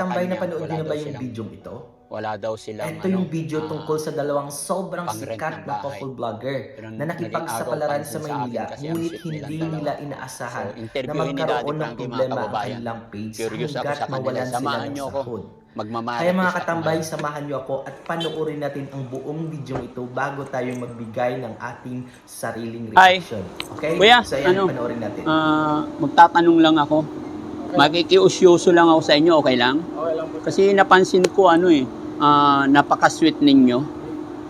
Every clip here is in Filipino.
katambay na panood niyo na ba yung video ito? Wala daw silang Ito yung video ah, tungkol sa dalawang sobrang sikat na couple vlogger Pero na nakipagsapalaran sa Maynila ngunit hindi nila inaasahan So, na magkaroon ng problema ang kanilang page Curious ako hanggat mawalan sila Samahan ng sahod. Magmamarites Kaya mga katambay, samahan niyo ako at panoorin natin ang buong video ito bago tayo magbigay ng ating sariling Hi. reaction. Okay? Kuya, so yan, ano? panoorin natin. Ah, magtatanong lang ako. Makikiusyoso lang ako sa inyo, okay lang? Okay lang po. Kasi napansin ko ano eh, ah, napaka-sweet ninyo.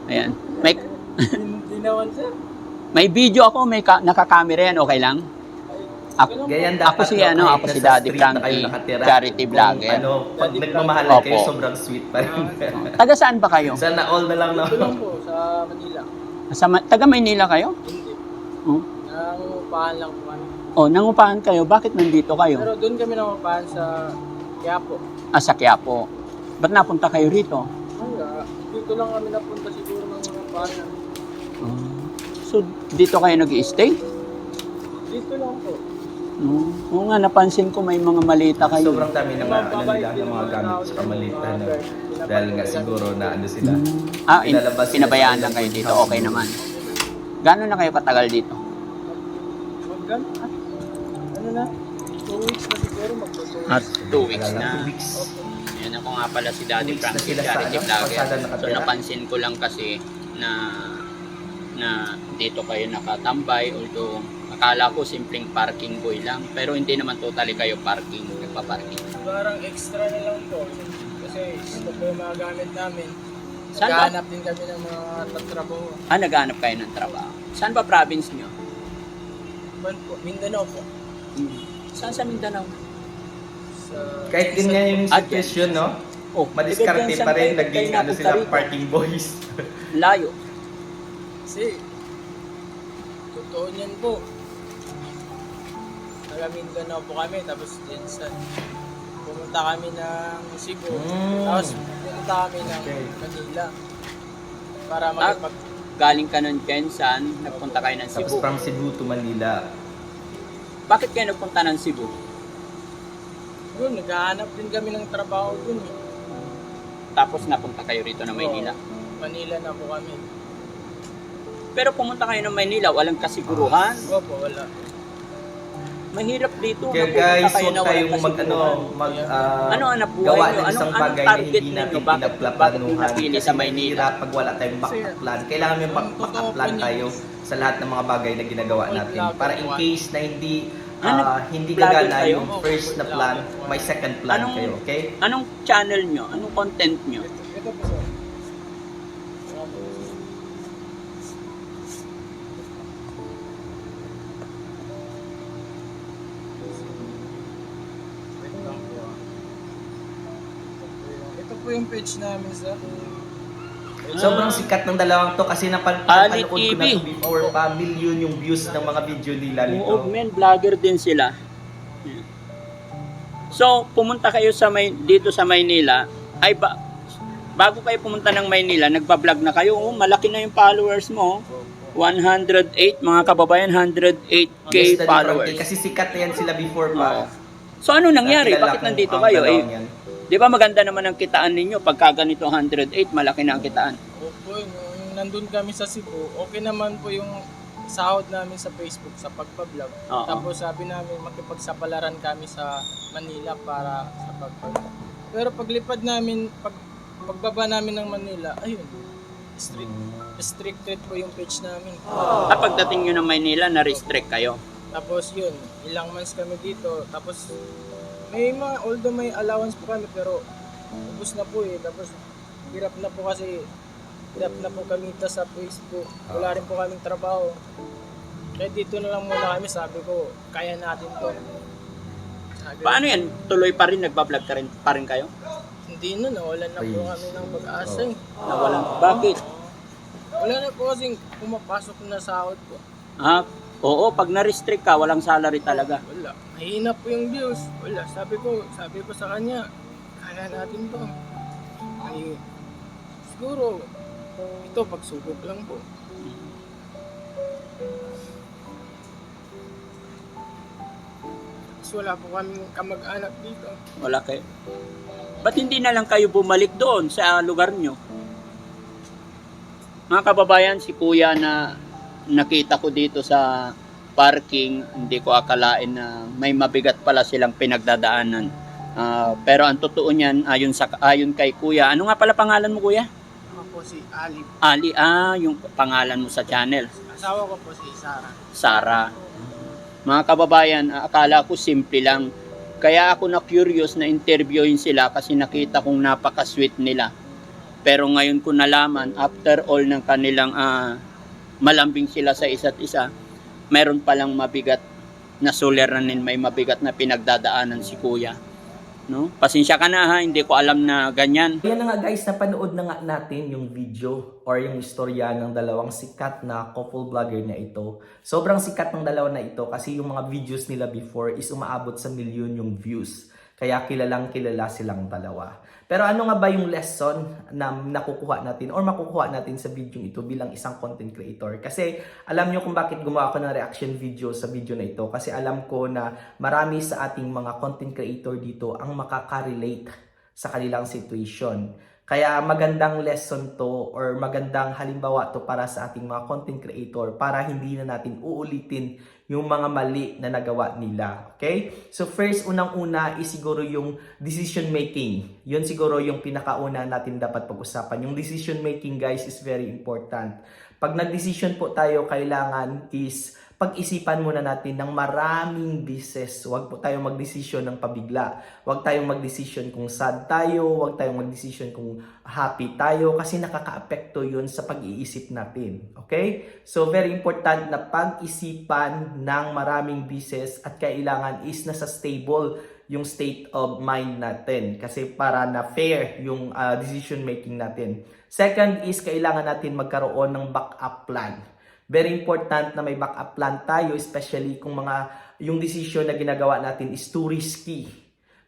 Ayan. May, Hindi naman sir. may video ako, may ka, nakakamera yan, okay lang? Ako, Ganyan ako dapat si no, ano, ako si Daddy na Frankie, charity vlogger. Ano, pag nagmamahalan kayo, Opo. sobrang sweet pa rin. Taga saan ba kayo? Sana all na lang, no? Ito lang po sa Manila. Sa, Ma- taga Maynila kayo? Hindi. Oh. Nangungupahan lang po kami. Oh, nangupahan kayo. Bakit nandito kayo? Pero doon kami nangungupahan sa Quiapo. Ah, sa Quiapo. Ba't napunta kayo rito? Wala. Dito lang kami napunta siguro ng mga pahan. Ah. So, dito kayo nag-stay? Dito lang po. No. Oo nga, napansin ko may mga malita kayo. Sobrang dami ng mga, ano nila, ng mga gamit sa kamalita na dahil nga siguro na ano sila. Ah, in, sila pinabayaan sa lang kayo dito. Okay naman. Gano'n na kayo katagal dito? Maggan? Ah, ano na? Two weeks na siguro magpo-two At two weeks Wala lang, na. two weeks. Yan ako nga pala si Daddy sila sa charity ano, vlogger. So napansin ko lang kasi na na dito kayo nakatambay although akala ko simpleng parking boy lang pero hindi naman totally kayo parking nagpa-parking. Parang extra na lang po. Kasi ito po yung mga gamit namin. Saan ba? Naghahanap din kami ng mga tatrabaho. Ah, naghanap kayo ng trabaho. Saan ba province nyo? Mindanao po. Saan sa Mindanao? Sa Kahit ganyan yung Ah, situation, no? Oh, Madiskarte pa rin, naging ano sila, parking boys. Layo. Kasi, totoo niyan po. Taga Mindanao po kami, tapos Jensen. Pumunta kami ng Cebu, Mm. tapos pumunta kami ng Okay. Manila. Para Ah, makipag... Galing ka ng Jensan, nagpunta kayo ng Tapos Cebu. from Cebu to Manila. Bakit kayo nagpunta ng Cebu? Yun, naghahanap din kami ng trabaho dun. eh. Tapos napunta kayo rito na Maynila. Oo, Manila na po kami. Pero pumunta kayo ng Maynila, walang kasiguruhan. Opo, wala. Mahirap dito. Kaya napunta guys, kayo huwag na walang tayong mag, ano, kasiguruhan. mag, ah, Ano ang nabuhay gawa nyo? ng Anong, isang anong bagay na target hindi ninyo? natin Bakit, bakit nyo pinaplaplanuhan. napili Kasi sa Maynila? mahirap pag wala tayong backup plan. Kailangan may backup totoo plan tayo sa lahat ng mga bagay na ginagawa natin. Para in case na hindi Ah, ah, hindi kayo? yung first na plan, may second plan Anong- kayo, okay? Anong channel nyo? Anong content nyo? Ito, po sir. Ito po yung page namin sir. Sobrang sikat ng dalawang to kasi napanood ko TV. na to before pa million yung views ng mga video nila nito. Oo, men, vlogger din sila. So, pumunta kayo sa May, dito sa Maynila, ay ba, bago kayo pumunta ng Maynila, nagpa-vlog na kayo, oh, malaki na yung followers mo. 108, mga kababayan, 108k Yes, Daddy followers. Kasi sikat na yan sila before pa. So, ano nangyari? Bakit ko nandito kayo? Eh. Di ba maganda naman ang kitaan ninyo? Pagka ganito 108, malaki na ang kitaan. Opo, nung nandun kami sa Cebu, okay naman po yung sahod namin sa Facebook sa pagpa-vlog. Oo. Tapos sabi namin makipagsapalaran kami sa Manila para sa pagpa-vlog. Pero paglipad namin, pag, pagbaba namin ng Manila, ayun, strict, restricted po yung page namin. Ah, pagdating nyo ng Maynila, na-restrict kayo. Tapos yun, ilang months kami dito. Tapos may mga, although may allowance po kami, pero ubus na po eh. Tapos hirap na po kasi, hirap na po kami ta sa Facebook. Wala rin po kaming trabaho. Kaya dito na lang muna kami, sabi ko, kaya natin to. Sabi, Paano yan? Tuloy pa rin, nagpa-vlog ka rin, pa rin kayo? Hindi na, nawalan na po kami ng pag-asa eh. Nawalan. Bakit? Wala na po kasing pumapasok na sahod po. Ah, oo, pag na-restrict ka, walang salary talaga. Wala. Mahina po yung views. Wala. Sabi ko, sabi ko sa kanya, kaya natin to. Ay, siguro, ito pagsubok lang po. Kasi wala po kaming kamag-anak dito. Wala kayo. ba't hindi na lang kayo bumalik doon sa lugar nyo? Mga kababayan, si kuya na nakita ko dito sa parking, hindi ko akalain na may mabigat pala silang pinagdadaanan. Ah, pero ang totoo niyan, ayon, sa, ayon kay kuya, ano nga pala pangalan mo kuya? Ako po si Ali. Ali, ah, yung pangalan mo sa channel. Asawa ko po si Sarah. Sara. Mga kababayan, akala ko simple lang. Kaya ako na curious na interviewin sila kasi nakita kong napaka-sweet nila. Pero ngayon ko nalaman, after all ng kanilang ah, malambing sila sa isa't isa, meron palang mabigat na suliranin, may mabigat na pinagdadaanan si kuya. No? Pasensya ka na ha, hindi ko alam na ganyan. Yan na nga guys, napanood na nga natin yung video or yung istorya ng dalawang sikat na couple vlogger na ito. Sobrang sikat ng dalawa na ito kasi yung mga videos nila before is umaabot sa milyon yung views. Kaya kilalang kilala silang dalawa. Pero ano nga ba yung lesson na nakukuha natin or makukuha natin sa video ito bilang isang content creator? Kasi alam nyo kung bakit gumawa ako ng reaction video sa video na ito. Kasi alam ko na marami sa ating mga content creator dito ang makaka-relate sa kanilang situation. Kaya magandang lesson to or magandang halimbawa to para sa ating mga content creator para hindi na natin uulitin yung mga mali na nagawa nila. Okay? So first, unang-una is siguro yung decision making. Yun siguro yung pinakauna natin dapat pag-usapan. Yung decision making guys is very important. Pag nag-decision po tayo, kailangan is pag-isipan muna natin ng maraming beses. Huwag po tayong mag-desisyon ng pabigla. Huwag tayong mag-desisyon kung sad tayo, huwag tayong mag-desisyon kung happy tayo kasi nakaka-apekto yun sa pag-iisip natin. Okay? So very important na pag-isipan ng maraming beses at kailangan is nasa stable yung state of mind natin kasi para na fair yung ah, decision making natin. Second is kailangan natin magkaroon ng backup plan. Very important na may backup plan tayo, especially kung mga yung decision na ginagawa natin is too risky.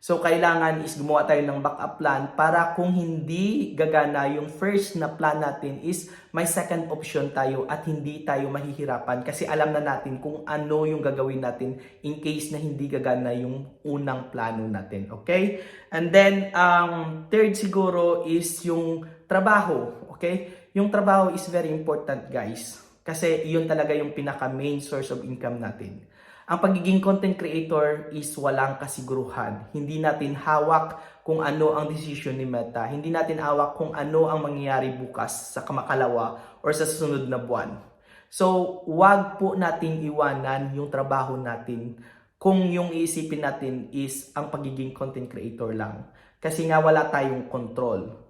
So, kailangan is gumawa tayo ng backup plan para kung hindi gagana yung first na plan natin is may second option tayo at hindi tayo mahihirapan kasi alam na natin kung ano yung gagawin natin in case na hindi gagana yung unang plano natin. Okay? And then, um, third siguro is yung trabaho. Okay? Yung trabaho is very important, guys. Kasi yun talaga yung pinaka main source of income natin. Ang pagiging content creator is walang kasiguruhan. Hindi natin hawak kung ano ang decision ni Meta. Hindi natin hawak kung ano ang mangyayari bukas sa kamakalawa or sa susunod na buwan. So, wag po nating iwanan yung trabaho natin kung yung iisipin natin is ang pagiging content creator lang. Kasi nga wala tayong control.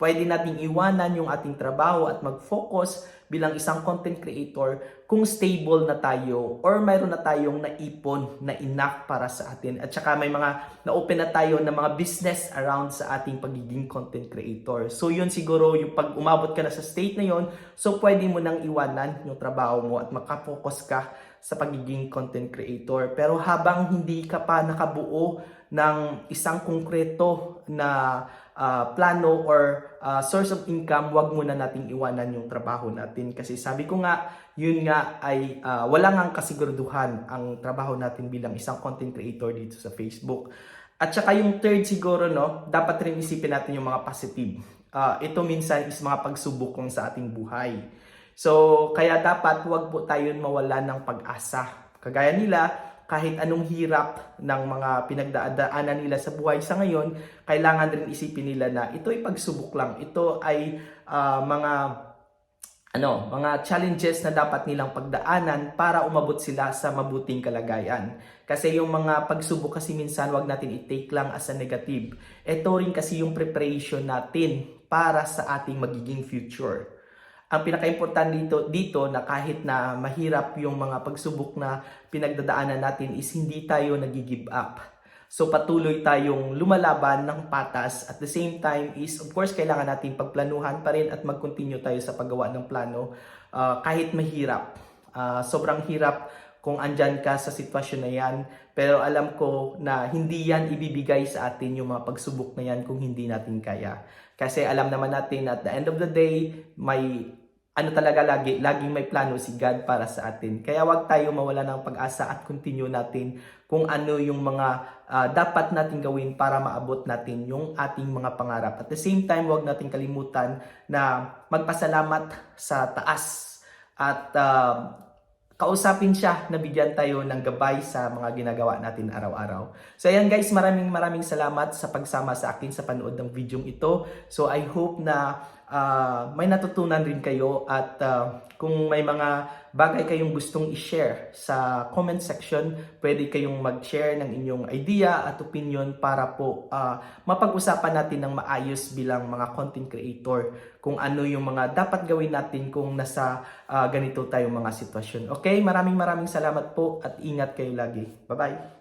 Pwede nating iwanan yung ating trabaho at mag-focus bilang isang content creator kung stable na tayo or mayroon na tayong naipon na enough para sa atin. At saka may mga na-open na tayo na mga business around sa ating pagiging content creator. So yun siguro yung pag umabot ka na sa state na yun, so pwede mo nang iwanan yung trabaho mo at makafocus ka sa pagiging content creator. Pero habang hindi ka pa nakabuo ng isang konkreto na ah, plano or ah, source of income, wag muna nating iwanan yung trabaho natin. Kasi sabi ko nga, yun nga ay ah, wala ngang kasiguraduhan ang trabaho natin bilang isang content creator dito sa Facebook. At saka yung third siguro, no, dapat rin isipin natin yung mga positive. Ah, ito minsan is mga pagsubok lang sa ating buhay. So, kaya dapat huwag po tayo mawala ng pag-asa. Kagaya nila, kahit anong hirap ng mga pinagdadaanan nila sa buhay sa ngayon, kailangan rin isipin nila na ito ay pagsubok lang. Ito ay ah, mga ano, mga challenges na dapat nilang pagdaanan para umabot sila sa mabuting kalagayan. Kasi yung mga pagsubok kasi minsan wag natin i-take lang as a negative. Ito rin kasi yung preparation natin para sa ating magiging future ang pinaka-important dito, dito na kahit na mahirap yung mga pagsubok na pinagdadaanan natin is hindi tayo nag-give up. So patuloy tayong lumalaban ng patas at the same time is of course kailangan natin pagplanuhan pa rin at mag-continue tayo sa paggawa ng plano ah, kahit mahirap. Ah, sobrang hirap kung andyan ka sa sitwasyon na yan pero alam ko na hindi yan ibibigay sa atin yung mga pagsubok na yan kung hindi natin kaya. Kasi alam naman natin at the end of the day may ano talaga lagi, laging may plano si God para sa atin. Kaya wag tayo mawala ng pag-asa at continue natin kung ano yung mga ah, dapat natin gawin para maabot natin yung ating mga pangarap. At the same time, wag natin kalimutan na magpasalamat sa taas at ah, kausapin siya na bigyan tayo ng gabay sa mga ginagawa natin araw-araw. So ayan guys, maraming maraming salamat sa pagsama sa akin sa panood ng video ito. So I hope na ah, may natutunan rin kayo at ah, kung may mga bagay kayong gustong i-share sa comment section, pwede kayong mag-share ng inyong idea at opinion para po ah, mapag-usapan natin ng maayos bilang mga content creator kung ano yung mga dapat gawin natin kung nasa ah, ganito tayong mga sitwasyon. Okay, maraming maraming salamat po at ingat kayo lagi. Bye-bye!